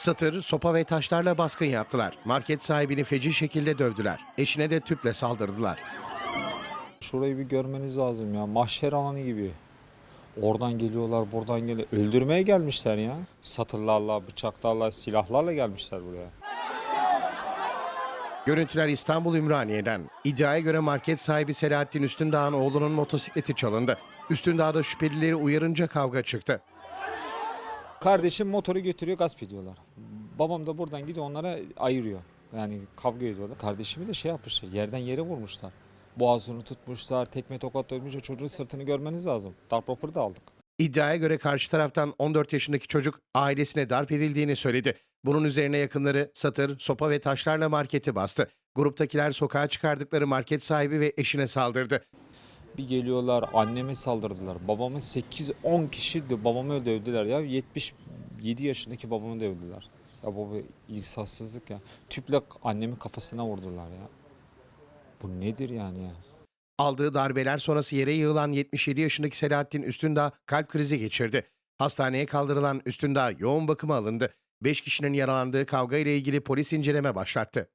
Satır, sopa ve taşlarla baskın yaptılar. Market sahibini feci şekilde dövdüler. Eşine de tüple saldırdılar. Şurayı bir görmeniz lazım ya. Mahşer alanı gibi. Oradan geliyorlar, buradan geliyor. Öldürmeye gelmişler ya. Satırlarla, bıçaklarla, silahlarla gelmişler buraya. Görüntüler İstanbul Ümraniye'den. İddiaya göre market sahibi Selahattin Üstündağ'ın oğlunun motosikleti çalındı. Üstündağ'da şüphelileri uyarınca kavga çıktı. Kardeşim motoru götürüyor, gasp ediyorlar. Babam da buradan gidiyor onlara ayırıyor. Yani kavga ediyorlar. Kardeşimi de şey yapmışlar, yerden yere vurmuşlar. Boğazını tutmuşlar, tekme tokat dövmüşler. Çocuğun sırtını görmeniz lazım. Darp raporu da aldık. İddiaya göre karşı taraftan 14 yaşındaki çocuk ailesine darp edildiğini söyledi. Bunun üzerine yakınları satır, sopa ve taşlarla marketi bastı. Gruptakiler sokağa çıkardıkları market sahibi ve eşine saldırdı. Bir geliyorlar anneme saldırdılar. Babamı 8-10 kişi de babamı dövdüler ya. 77 yaşındaki babamı dövdüler. Ya bir insafsızlık ya. Tüple annemin kafasına vurdular ya. Bu nedir yani ya? Aldığı darbeler sonrası yere yığılan 77 yaşındaki Selahattin Üstündağ kalp krizi geçirdi. Hastaneye kaldırılan Üstündağ yoğun bakıma alındı. 5 kişinin yaralandığı kavga ile ilgili polis inceleme başlattı.